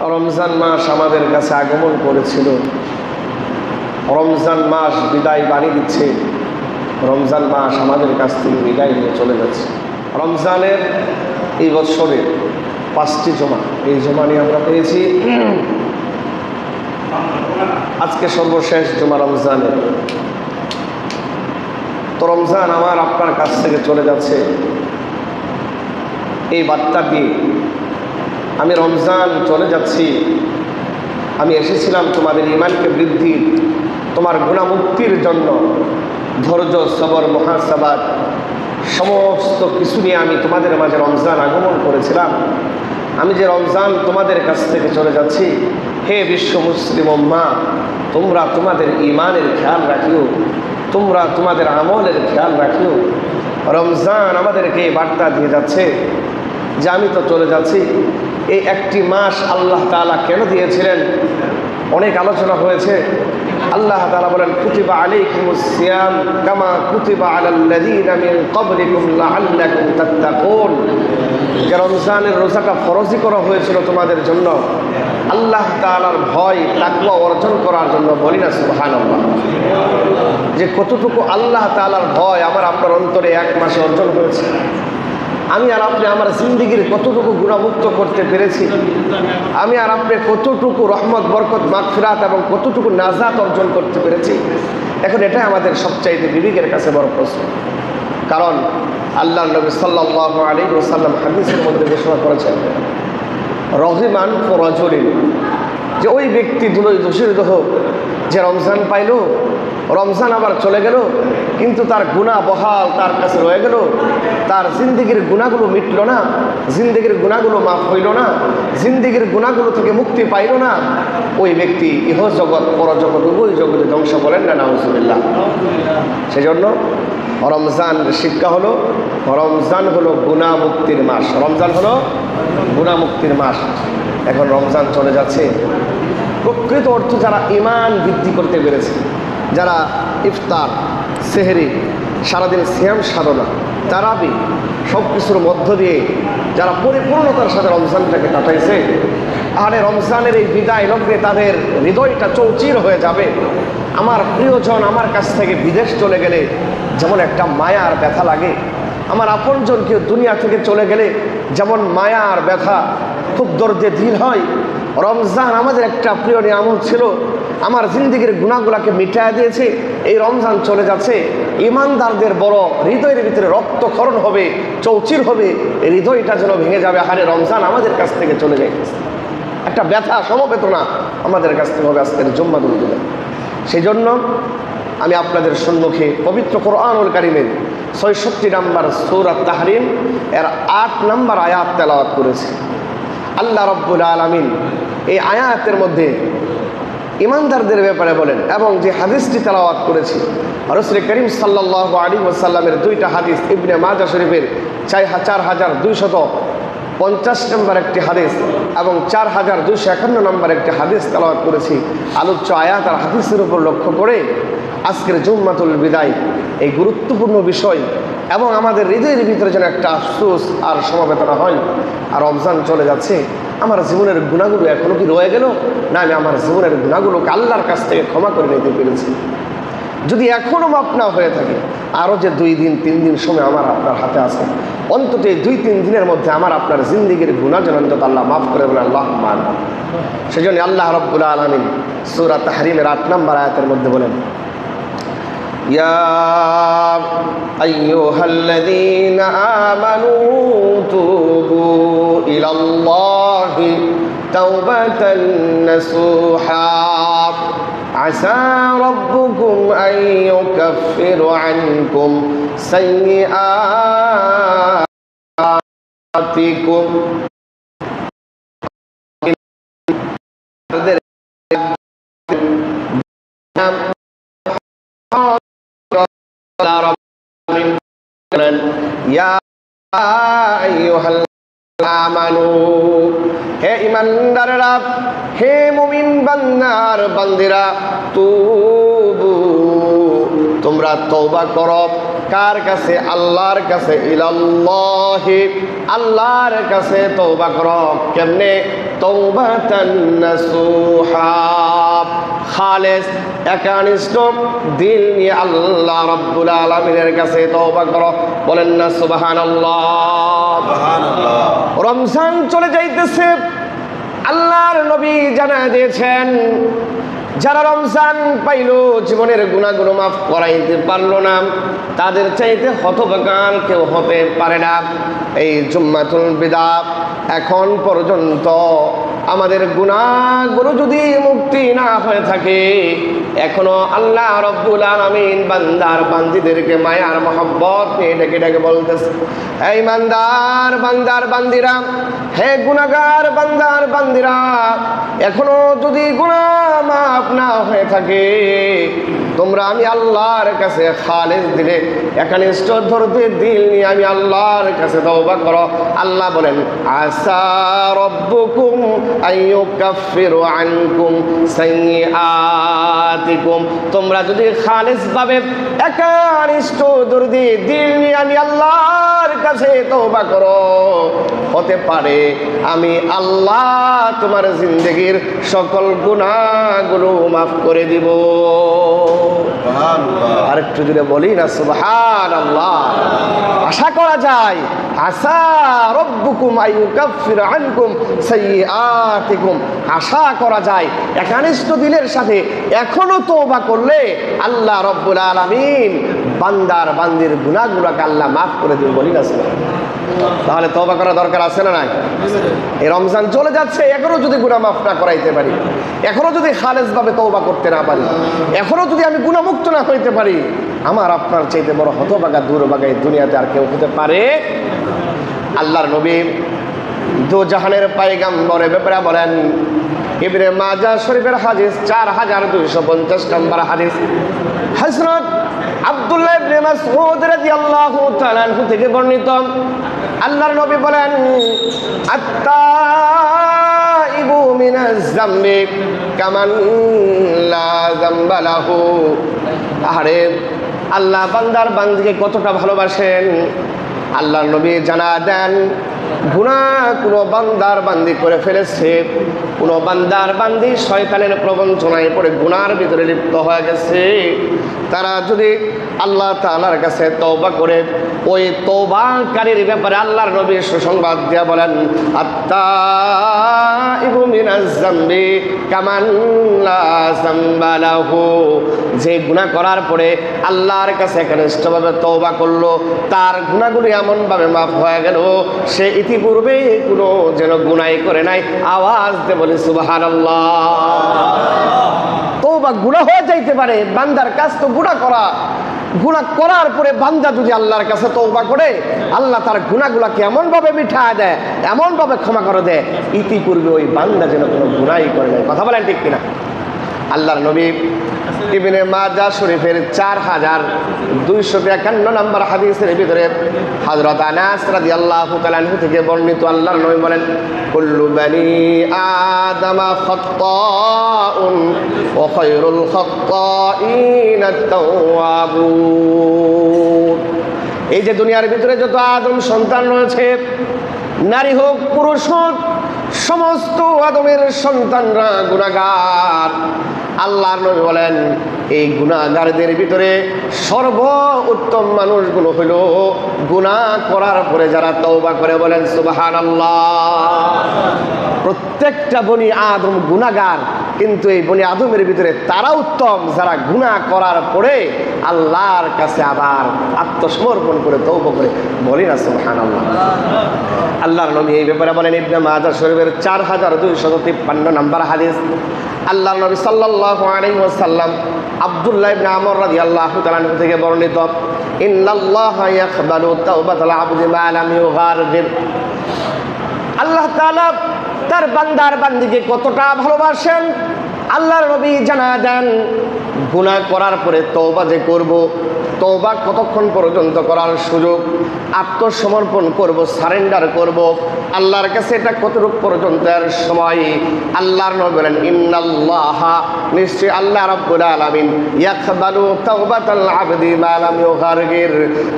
রমজান মাস আমাদের কাছে আগমন করেছিল। রমজান মাস বিদায় বাণী দিচ্ছে। রমজান মাস আমাদের কাছ থেকে বিদায় নিয়ে চলে যাচ্ছে। রমজানের এই বছরে পাঁচটি জমা। এই জমা নিয়ে আমরা পেয়েছি। আজকে সর্বশেষ জমা রমজানের। তো রমজান আমার আপনার কাছ থেকে চলে যাচ্ছে। এই বার্তা দিয়ে আমি রমজান চলে যাচ্ছি। আমি এসেছিলাম তোমাদের ইমানকে বৃদ্ধি, তোমার গুণামুক্তির জন্য। ধৈর্য, সবর, মহাসাবাদ, সমস্ত কিছু নিয়ে আমি তোমাদের মাঝে রমজান আগমন করেছিলাম। আমি যে রমজান তোমাদের কাছ থেকে চলে যাচ্ছি, হে বিশ্ব মুসলিম মা তোমরা তোমাদের ইমানের খেয়াল রাখিও, তোমরা তোমাদের আমলের খেয়াল রাখিও। রমজান আমাদেরকে বার্তা দিয়ে যাচ্ছে যে আমি তো চলে যাচ্ছি এই একটি মাস আল্লাহ তালা কেন দিয়েছিলেন? অনেক আলোচনা হয়েছে। আল্লাহ তালা বলেন, কুতিবা আলাইকুম সিয়াম কামা কুতিবা আলাল্লাযীনা মিন যে রমজানের রোজাটা ফরজি করা হয়েছিল তোমাদের জন্য, আল্লাহ তাআলার ভয়, তাকওয়া অর্জন করার জন্য বলি না, সুবহানাল্লাহ। যে কতটুকু আল্লাহ তাআলার ভয়, আমার আপনার অন্তরে এক মাসে অর্জন হয়েছে। আমি আর আপনি আমার জিন্দিগির কতটুকু গুণামুক্ত করতে পেরেছি? আমি আর আপনি কতটুকু রহমত, বরকত, মাগফিরাত এবং কতটুকু নাজাত অর্জন করতে পেরেছি? এখন এটাই আমাদের সবচাইতে বিবেকের কাছে বড় প্রশ্ন। কারণ আল্লাহ নবী সাল্লাহ আলী ওসাল্লাম হাদিসের মধ্যে ঘোষণা করেছেন, রহিমান ফরজরিন যে ওই ব্যক্তি দুলোই দোষিত হোক যে রমজান পাইল রমজান আবার চলে গেল, কিন্তু তার গুণা বহাল তার কাছে রয়ে গেল। তার জিন্দিগির গুণাগুলো মিটল না, জিন্দিগির গুণাগুলো মাফ হইল না, জিন্দিগির গুণাগুলো থেকে মুক্তি পাইল না। ওই ব্যক্তি ইহ জগৎ পরজগৎ উভয় জগতে ধ্বংস বলেন না, নাউজুবিল্লাহ। সেজন্য রমজান শিক্ষা হলো, রমজান হলো গুণা মুক্তির মাস। রমজান হলো গুণা মুক্তির মাস। এখন রমজান চলে যাচ্ছে। প্রকৃত অর্থ যারা ইমান বৃদ্ধি করতে পেরেছে যারা ইফতার, সেহেরি, সারাদিন শ্যাম সাধনা, তারাবি সব কিছুর মধ্য দিয়ে যারা পরিপূর্ণতার সাথে রমজানটাকে কাটাইছে আরে রমজানের এই বিদায় লগ্নে তাদের হৃদয়টা চৌচির হয়ে যাবে। আমার প্রিয়জন আমার কাছ থেকে বিদেশ চলে গেলে যেমন একটা মায়া আর ব্যথা লাগে, আমার আপনজন কেউ দুনিয়া থেকে চলে গেলে যেমন মায়া আর ব্যথা, খুব দর্দে দিল হয় রমজান আমাদের একটা প্রিয় নিয়ামত ছিল। আমার জিন্দিগির গুণাগুলাকে মিটায় দিয়েছে। এই রমজান চলে যাচ্ছে। ইমানদারদের বড় হৃদয়ের ভিতরে রক্তক্ষরণ হবে, চৌচির হবে। হৃদয়টা যেন ভেঙে যাবে। আহারে, রমজান আমাদের কাছ থেকে চলে যায়। একটা ব্যথা, সমবেদনা আমাদের কাছ থেকে হবে আজকের জম্মা দুল। দিলে সেই জন্য আমি আপনাদের সম্মুখে পবিত্র কোরআনুল কারিমের ছয়ষট্টি নাম্বার সৌরাত তাহরিম, এর আট নাম্বার আয়াত তেলাওয়াত করেছে। আল্লাহ রব্বুল আলমিন এই আয়াতের মধ্যে ইমানদারদের ব্যাপারে বলেন এবং যে হাদিসটি তালাওয়াত করেছি রসুল করিম সাল্লাহ আলী ওসাল্লামের দুইটা হাদিস, ইবনে মাজা শরীফের চার চার হাজার দুইশত পঞ্চাশ নম্বর একটি হাদিস এবং চার হাজার দুইশো একান্ন নম্বর একটি হাদিস তালাওয়াত করেছি। আলোচ্য আয়াত আর হাদিসের উপর লক্ষ্য করে আজকের জুম্মাতুল বিদায় এই গুরুত্বপূর্ণ বিষয় এবং আমাদের হৃদয়ের ভিতরে যেন একটা আফসোস আর সমবেদনা হয়। আর রমজান চলে যাচ্ছে। আমার জীবনের গুণাগুলো এখনও কি রয়ে গেল? না, আমি আমার জীবনের গুণাগুলোকে আল্লাহর কাছ থেকে ক্ষমা করে নিতে পেরেছি। যদি এখনও মাপ না হয়ে থাকে আরও যে দুই দিন, তিন দিন সময় আমার আপনার হাতে আছে, অন্তত এই দুই, তিন দিনের মধ্যে আমার আপনার জিন্দিগির গুণা যেন অন্তত আল্লাহ মাফ করে বলে আল্লাহ মান সেজন্য আল্লাহ রব্বুল আলমিন সুরাত হারিমের আট নম্বর আয়াতের মধ্যে বলেন يا أيها الذين آمنوا توبوا إلى الله توبة نصوحا. عسى ربكم أن يكفر عنكم سيئاتكم. হে ইমানদারেরা হে মুমিন বান্দার বান্দিরা, তুবু। তোমরা তওবা করো। কার কাছে? আল্লাহর কাছে। ইলাল্লাহি, আল্লাহর কাছে তৌবা করো। কেমনে? তৌবাতান নাসুহা। খালেস, একানিষ্ঠ দিল নিয়ে আল্লাহ রাব্বুল আলামিনের কাছে তওবা করো। বলেন না, সুবহানাল্লাহ। রমজান চলে যাইতেছে। আল্লাহর নবী জানা দিয়েছেন, যারা রমজান পাইল, জীবনের গুণাগুণ মাফ করাইতে পারল না, তাদের চাইতে হতবাকার কেউ হতে পারে না। এই জুম্মাতুল বিদা এখন পর্যন্ত আমাদের গুণাগুলো যদি মুক্তি না হয়ে থাকে এখনও আল্লাহ রব্বুল আলমিন বান্দার বান্দিদেরকে মায়ার মহব্বত নিয়ে ডেকে ডেকে বলতেছে। এই মান্দার বান্দার বান্দিরা, হে গুণাগার বান্দার বান্দিরা, এখনও যদি গুণা মাফ না হয়ে থাকে, তোমরা আমি আল্লাহর কাছে খালেজ দিলে, এখানে ধরতে দিল নিয়ে আমি আল্লাহর কাছে তওবা করো। আল্লাহ বলেন আসা রব্বুকুম আইয়ুকাফিরু আনকুম সাইয়্যাতিকুম তোমরা যদি খালিস ভাবে একানিষ্ঠ দরদি দিল নিয়ে আমি আল্লাহর কাছে তওবা করো। হতে পারে আমি আল্লাহ তোমার জিন্দগির সকল গুণাগুলো মাফ করে দিব। আর একটু জুড়ে বলি না সুবহান আল্লাহ আশা করা যায় আশা রব্বুকুম আইয়ুকাফির আনকুম সাইয়্যাতিকুম। আশা করা যায় একানিষ্ঠ দিলের সাথে এখনও তওবা করলে আল্লাহ রব্বুল আলামিন বান্দার বান্দির গুনাহগুলোকে আল্লাহ মাফ করে দিবে বলি না তাহলে তওবা করা দরকার আছে না নাই? এই রমজান চলে যাচ্ছে, এখনও যদি গুনাহ মাফ না করাইতে পারি, এখনও যদি খালেজ ভাবে তওবা করতে না পারি, এখনও যদি আমি গুণামুক্ত না হইতে পারি, আমার আপনার চাইতে বড় হতবাগা দুর্বাগা এই দুনিয়াতে আর কেউ হতে পারে আল্লাহর নবী দু জাহানের পাইগাম্বরের ব্যাপারে বলেন, ইবনে মাজা শরীফের হাদিস, চার হাজার দুইশো পঞ্চাশ নম্বর হাদিস। হজরত আব্দুল্লাহ ইবনে মাসউদ রাদিয়াল্লাহু তাআলা আনহু থেকে বর্ণিত। আল্লাহর নবী বলেন, আত্তাইবু মিনাজ জামবি কামান লা জামবালাহু আরে আল্লাহ বান্দার বান্দিকে কতটা ভালোবাসেন? আল্লাহর নবী জানা দেন গুণা কোনো বান্দার বান্দি করে ফেলেছে। কোনো বান্দার বান্দি শয়তানের প্রবঞ্চনায় পড়ে গুনার ভিতরে লিপ্ত হয়ে গেছে। তারা যদি আল্লাহ তাআলার কাছে তওবা করে, ওই তওবাকারীর ব্যাপারে আল্লাহর নবী সুসংবাদ দিয়া বলেন আত্মা যে গুনাহ করার পরে আল্লাহর কাছে একনিষ্ঠভাবে তওবা করল, তার গুণাগুলি এমনভাবে মাফ হয়ে গেল, সে ইতিপূর্বে কোনো যেন গুনাই করে নাই, আওয়াজ দে বলে সুবাহান বা গুণা হয়ে যাইতে পারে, বান্দার কাজ তো গুণা করা। গুণা করার পরে বান্দা যদি আল্লাহর কাছে তৌবা করে, আল্লাহ তার গুণাগুলাকে এমনভাবে মিঠা দেয়, এমনভাবে ক্ষমা করে দেয়, ইতিপূর্বে ওই বান্দা যেন কোনো গুণাই করে নাই। কথা বলেন ঠিক কিনা? আল্লাহর নবী ইবিনে মাজা শরীফের চার হাজার দুইশো একান্ন নম্বর হাদিসের ভিতরে হজরত আনাস রাদি আল্লাহ থেকে বর্ণিত আল্লাহর নবী বলেন, কুল্লু বানি আদামা খাত্তাউন ওয়া খায়রুল খাত্তাইন আত-তাওয়াবুন। এই যে দুনিয়ার ভিতরে যত আদম সন্তান রয়েছে, নারী হোক, পুরুষ হোক সমস্ত আদমের সন্তানরা গুণাগার আল্লাহর নবী বলেন, এই গুণাগারদের ভিতরে সর্ব উত্তম মানুষগুলো হইল গুণা করার পরে যারা তওবা করে বলেন সুবাহান প্রত্যেকটা বনি আদম গুণাগার কিন্তু এই বনি আদমের ভিতরে তারা উত্তম, যারা গুণা করার পরে আল্লাহর কাছে আবার আত্মসমর্পণ করে তৌবা করে। বলি না সুবহান আল্লাহ আল্লাহর নবী এই ব্যাপারে বলেন, ইবনে মাজাহ শরীফের চার হাজার দুইশত তিপ্পান্ন নম্বর হাদিস। আল্লাহর নবী সাল্লাহ আলাইহি আবদুল্লাহ ইবনে আমর রাদিয়াল্লাহু তাআলা আনহু থেকে বর্ণিত, ইন্নাল্লাহা ইয়াকবালু তাওবাতাল আবদি মা লাম ইউগারগির আল্লাহ তাআলা তার বান্দার বান্দিকে কতটা ভালোবাসেন? আল্লাহর নবী জানা দেন, গুনাহ করার পরে তওবা যে করব তওবা কতক্ষণ পর্যন্ত করার সুযোগ? আত্মসমর্পণ করব, সারেন্ডার করব। আল্লাহর কাছে এটা কতটুক পর্যন্ত সময়? আল্লাহর নবী বলেন, ইন্নাল্লাহ নিশ্চয়ই আল্লাহ রাব্বুল আলামিন, ইয়াকবালু তাওবাতাল আবদি মা লাম ইউগারগির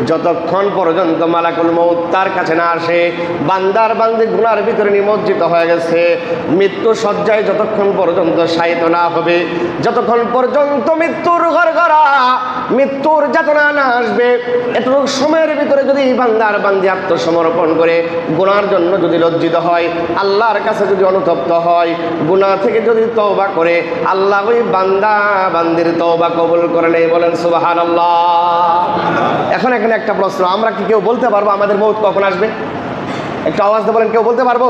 যতক্ষণ পর্যন্ত মালাকুল মউত তার কাছে না আসে, বান্দার বান্দি গুনার ভিতরে নিমজ্জিত হয়ে গেছে, মৃত্যু সজ্জায় যতক্ষণ পর্যন্ত শায়িত না হবে, যতক্ষণ পর্যন্ত মৃত্যুর ঘর করা মৃত্যুর যাতনা না আসবে। এতটুকু সময়ের ভিতরে যদি বান্দার বান্দি আত্মসমর্পণ করে, গুনার জন্য যদি লজ্জিত হয়, আল্লাহর কাছে যদি অনুতপ্ত হয় গুণা থেকে যদি তওবা করে, আল্লাহ ওই বান্দা বান্দির তওবা কবুল করে নেই বলেন সুবহানাল্লাহ। এখন এখানে একটা প্রশ্ন, আমরা কি কেউ বলতে পারব আমাদের মৌত কখন আসবে? একটু আওয়াজ দিয়ে বলেন, কেউ বলতে পারব?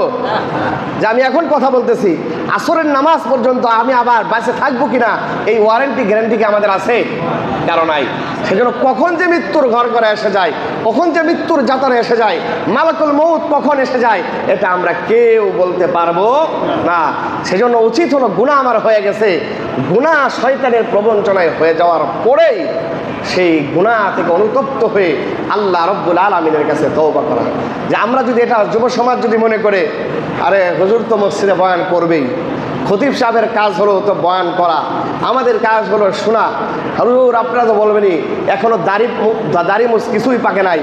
যে আমি এখন কথা বলতেছি, আসরের নামাজ পর্যন্ত আমি আবার বাসে থাকব কিনা, এই ওয়ারেন্টি গ্যারান্টি কি আমাদের আছে? কারণ নাই। সেজন্য কখন যে মৃত্যুর ঘর করে এসে যায়, কখন যে মৃত্যুর যাতারে এসে যায়, মালাকুল মৌত কখন এসে যায়, এটা আমরা কেউ বলতে পারব না। সেজন্য উচিত হলো গুণা আমার হয়ে গেছে। গুণা শয়তানের প্রবঞ্চনায় হয়ে যাওয়ার পরেই সেই গুণা থেকে অনুতপ্ত হয়ে আল্লাহ রব্বুল আলমিনের কাছে তৌবা করা। যে আমরা যদি এটা যুব সমাজ যদি মনে করে, আরে হজুর তো মসজিদে বয়ান করবেই, খতিব সাহেবের কাজ হলো তো বয়ান করা, আমাদের কাজ হলো শোনা। হুজুর, আপনারা তো বলবেনই এখনও দাড়ি দাড়ি মুস কিছুই পাকে নাই,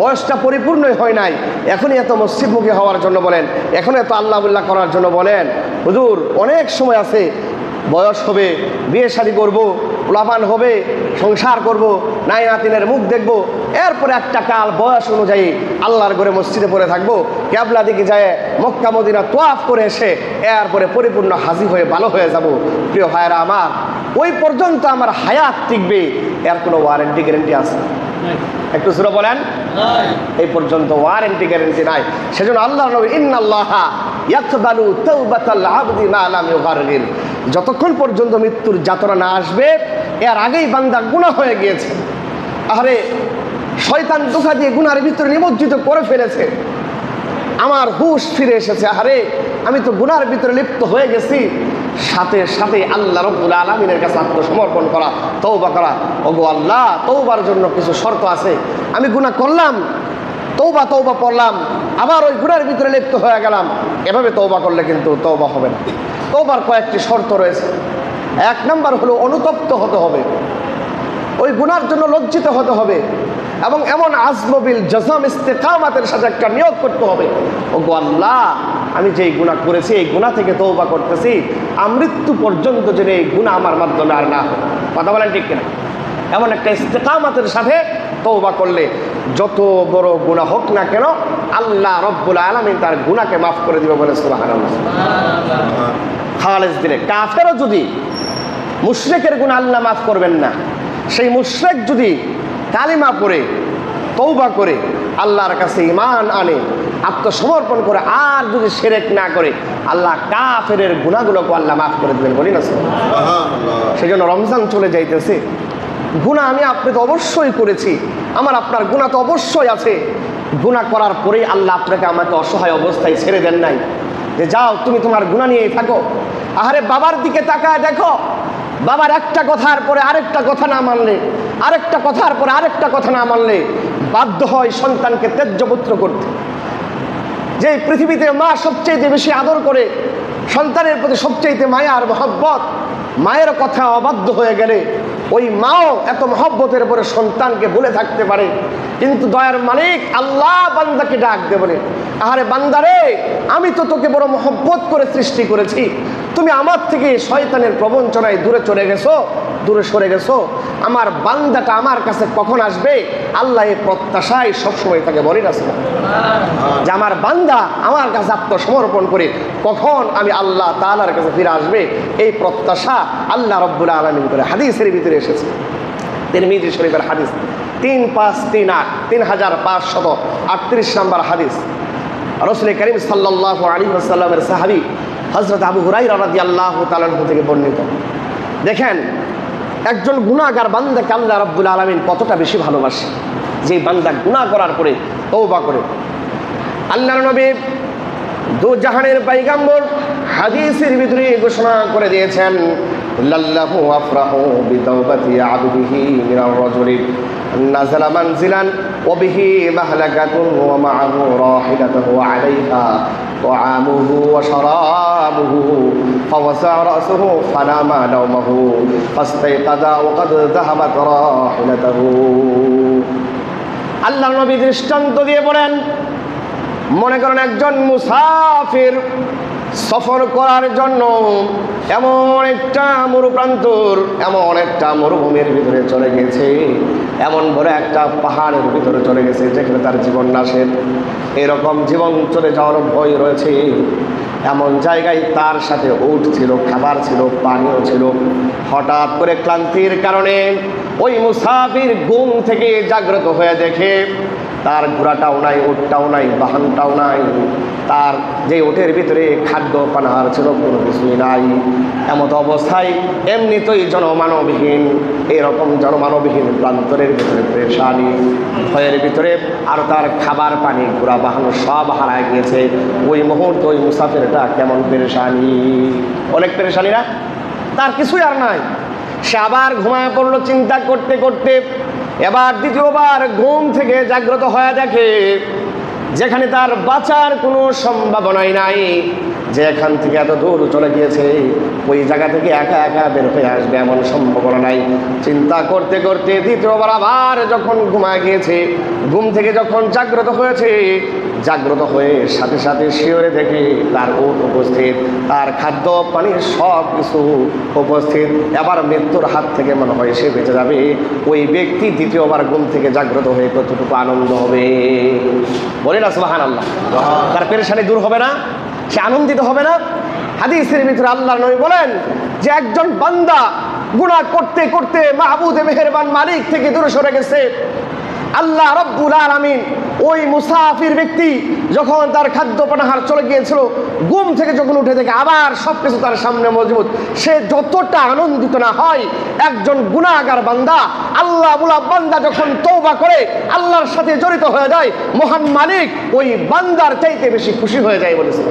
বয়সটা পরিপূর্ণই হয় নাই, এখনই এত মসজিদমুখী হওয়ার জন্য বলেন এখন এত আল্লাহ উল্লাহ করার জন্য বলেন। হুজুর, অনেক সময় আছে, বয়স হবে, বিয়ে শাদি করব লাভান হবে সংসার করব নাই নাতিনের মুখ দেখব। এরপরে একটা কাল বয়স অনুযায়ী আল্লাহর ঘরে মসজিদে পড়ে থাকব। ক্যাবলা দিকে যায় মক্কা মদিনা তোয়াফ করে এসে এরপরে পরিপূর্ণ হাজি হয়ে ভালো হয়ে যাব। প্রিয় ভাইরা আমার ওই পর্যন্ত আমার হায়াত টিকবে এর কোনো ওয়ারেন্টি গ্যারেন্টি আছে? একটু সুরো বলেন। এই পর্যন্ত ওয়ারেন্টি গ্যারেন্টি নাই। সেজন্য আল্লাহ নবী ইন্নাল্লাহা ইয়াকবালু তাওবাতাল আবদি মা লাম ইউগারগির যতক্ষণ পর্যন্ত মৃত্যুর যাতনা না আসবে এর আগেই বান্দা গুনাহ হয়ে গিয়েছে। আরে শয়তান ধোঁকা দিয়ে গুনার ভিতরে নিমজ্জিত করে ফেলেছে। আমার হুশ ফিরে এসেছে আরে আমি তো গুনার ভিতরে লিপ্ত হয়ে গেছি। সাথে সাথে আল্লাহ রব্বুল আলমিনের কাছে আত্মসমর্পণ করা তৌবা করা। ওগো আল্লাহ তৌবার জন্য কিছু শর্ত আছে। আমি গুনাহ করলাম তৌবা তৌবা পড়লাম, আবার ওই গুনার ভিতরে লিপ্ত হয়ে গেলাম। এভাবে তৌবা করলে কিন্তু তৌবা হবে না। তৌবার কয়েকটি শর্ত রয়েছে। এক নম্বর হলো অনুতপ্ত হতে হবে। ওই গুনার জন্য লজ্জিত হতে হবে এবং এমন আজমবিল জজম ইস্তেকামাতের সাথে একটা নিয়োগ করতে হবে। ও গো আল্লাহ আমি যেই গুণা করেছি এই গুণা থেকে তৌবা করতেছি আমৃত্যু পর্যন্ত যেন এই গুণা আমার মাধ্যমে আর না কথা বলেন ঠিক কিনা? এমন একটা ইস্তেকামাতের সাথে তৌবা করলে যত বড় গুণা হোক না কেন আল্লাহ রব্বুল আলমিন তার গুণাকে মাফ করে দিবে বলে সুবাহ খালেজ দিলে। কাফেরও যদি মুশরেকের গুণ আল্লাহ মাফ করবেন না। সেই মুশরেক যদি কালিমা পড়ে তৌবা করে আল্লাহর কাছে ইমান আনে আত্মসমর্পণ করে আর যদি সেরেক না করে আল্লাহ কাফেরের গুণাগুলোকে আল্লাহ মাফ করে দেবেন বলি না সেই জন্য রমজান চলে যাইতেছে। গুণা আমি আপনি তো অবশ্যই করেছি। আমার আপনার গুণা তো অবশ্যই আছে। গুণা করার পরেই আল্লাহ আপনাকে আমাকে অসহায় অবস্থায় ছেড়ে দেন নাই। যে যাও তুমি তোমার গুণা নিয়েই থাকো। আহারে বাবার দিকে তাকায় দেখো বাবার একটা কথার পরে আরেকটা কথা না মানলে, আরেকটা কথার পরে আরেকটা কথা না মানলে বাধ্য হয় সন্তানকে ত্যায্যপুত্র করতে। যে পৃথিবীতে মা সবচেয়ে বেশি আদর করে, সন্তানের প্রতি সবচেয়ে মায়া আর মহব্বত, মায়ের কথা অবাধ্য হয়ে গেলে ওই মাও এত মহব্বতের পরে সন্তানকে বলে থাকতে পারে। কিন্তু দয়ার মালিক আল্লাহ বান্দাকে ডাক দে বলে, আহারে বান্দারে আমি তো তোকে বড় মহব্বত করে সৃষ্টি করেছি তুমি আমার থেকে শয়তানের প্রবঞ্চনায় দূরে চলে গেছো দূরে সরে গেছো। আমার বান্দাটা আমার কাছে কখন আসবে? আল্লাহ এই প্রত্যাশায় সবসময় তাকে বলে রাখছে যে আমার বান্দা আমার কাছে আত্মসমর্পণ করে কখন আমি আল্লাহ তালার কাছে ফিরে আসবে? এই প্রত্যাশা আল্লাহ রব্বুল আলমিন করে। হাদিসের ভিতরে এসেছে। তিরমিজি শরীফের হাদিস। তিন পাঁচ তিন আট তিন হাজার পাঁচশত আটত্রিশ নম্বর হাদিস। রসুল করিম সাল্লাহ আলী আসাল্লামের সাহাবি হজরত আবু হুরাই রাজি আল্লাহ তালু থেকে বর্ণিত। দেখেন, একজন গুণাগার বান্দা আল্লাহ রব্বুল আলমিন কতটা বেশি ভালোবাসে, যে বান্দা গুণা করার পরে তৌবা করে। আল্লাহ নবী দু জাহানের পাইগাম্বর হাদিসের ভিতরে ঘোষণা করে দিয়েছেন লাল্লাহু আফরাহু বিতাওবাতি আবদিহি মিনার রাজুলি নাযালা মানজিলান ওয়া বিহি মাহলাকাতুন ওয়া মা'আহু রাহিলাতুহু আলাইহা طعامه وشرابه فوسع رأسه فنام نومه فاستيقظ وقد ذهبت راحلته আল্লাহ নবী দৃষ্টান্ত দিয়ে বলেন মনে করেন একজন মুসাফির সফর করার জন্য এমন একটা মরুপ্রান্তর, এমন একটা মরুভূমির ভিতরে চলে গেছে। এমন বড় একটা পাহাড়ের ভিতরে চলে গেছে যেখানে তার জীবন নাশের। এরকম জীবন চলে যাওয়ার ভয় রয়েছে। এমন জায়গায় তার সাথে উঠ ছিল, খাবার ছিল, পানীয় ছিল। হঠাৎ করে ক্লান্তির কারণে ওই মুসাফির ঘুম থেকে জাগ্রত হয়ে দেখে তার ঘোড়াটাও নাই, উটটাও নাই, বাহানটাও নাই। তার যে ওটের ভিতরে খাদ্য পানাহার ছিল, কোনো কিছুই নাই। এমত অবস্থায় এমনিতেই জনমানবহীন, এরকম জনমানবহীন প্রান্তরের ভিতরে পেরেশানি, ভয়ের ভিতরে আর তার খাবার পানি, ঘোড়া, বাহন সব হারায় গিয়েছে। ওই মুহূর্তে ওই মুসাফিরটা কেমন পেরেশানি? অনেক পেরেশানি না? তার কিছুই আর নাই। সে আবার ঘুমায় পড়ল, চিন্তা করতে করতে এবার দ্বিতীয়বার ঘুম থেকে জাগ্রত হয়ে দেখে যেখানে তার বাঁচার কোনো সম্ভাবনাই নাই যে এখান থেকে এত দূর চলে গিয়েছে, ওই জায়গা থেকে একা একা বের হয়ে আসবে এমন সম্ভাবনা নাই। চিন্তা করতে করতে দ্বিতীয়বার আবার যখন ঘুমা গিয়েছে, ঘুম থেকে যখন জাগ্রত হয়েছে জাগ্রত হয়ে সাথে সাথে শিওরে দেখে তার ওট উপস্থিত। তার খাদ্য পানি সব কিছু উপস্থিত। এবার মৃত্যুর হাত থেকে মনে হয় সে বেঁচে যাবে। ওই ব্যক্তি দ্বিতীয়বার ঘুম থেকে জাগ্রত হয়ে কতটুকু আনন্দ হবে? বলে না সুবাহান আল্লাহ তার পেরেশানি দূর হবে না, সে আনন্দিত হবে না। হাদিসের ভিতরে আল্লাহ নবী বলেন যে একজন বান্দা গুনাহ করতে করতে মাহবুদে মেহেরবান মালিক থেকে দূরে সরে গেছে। আল্লাহ রব্বুল আলামিন ওই মুসাফির ব্যক্তি যখন তার খাদ্য পানাহার চলে গিয়েছিল গুম থেকে যখন উঠে থেকে আবার সব কিছু তার সামনে মজবুত সে যতটা আনন্দিত না হয় একজন গুণাগার বান্দা আল্লাহ বুলা বান্দা যখন তৌবা করে আল্লাহর সাথে জড়িত হয়ে যায় মহান মালিক ওই বান্দার চাইতে বেশি খুশি হয়ে যায় বলেছিল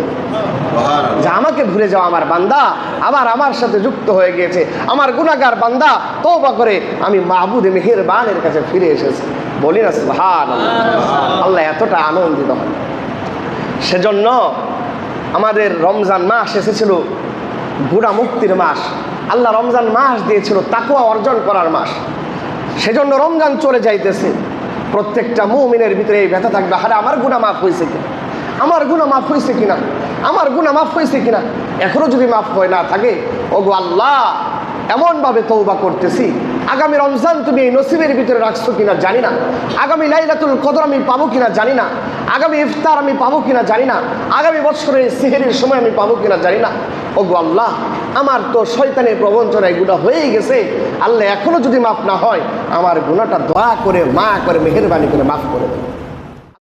যে আমাকে ভুলে যাও আমার বান্দা আবার আমার সাথে যুক্ত হয়ে গিয়েছে আমার গুণাগার বান্দা তৌবা করে আমি মাহবুদ মেহের বানের কাছে ফিরে এসেছি। বলি না সুবহান আল্লাহ এতটা আনন্দিত। হয় সেজন্য আমাদের রমজান মাস এসেছিল গুণা মুক্তির মাস। আল্লাহ রমজান মাস দিয়েছিল তাকুয়া অর্জন করার মাস। সেজন্য রমজান চলে যাইতেছে। প্রত্যেকটা মুমিনের ভিতরে এই ব্যথা থাকবে হারে আমার গুণা মাফ হয়েছে কিনা আমার গুণা মাফ হয়েছে কিনা? আমার গুণা মাফ হয়েছে কিনা? এখনও যদি মাফ হয় না থাকে, ওগো আল্লাহ, এমনভাবে তৌবা করতেছি আগামী রমজান তুমি এই নসিবের ভিতরে রাখছো কিনা জানি না। আগামী লাইলাতুল কদর আমি পাবো কিনা জানি না। আগামী ইফতার আমি পাবো কিনা জানি না। আগামী বছরের সেহেরির সময় আমি পাবো কিনা জানি না। ওগো আল্লাহ, আমার তো শয়তানের প্রবঞ্চনায় গুণা হয়ে গেছে। আল্লাহ এখনও যদি মাফ না হয়, আমার গুণাটা দয়া করে মা করে, মেহরবানি করে মাফ করে দেবে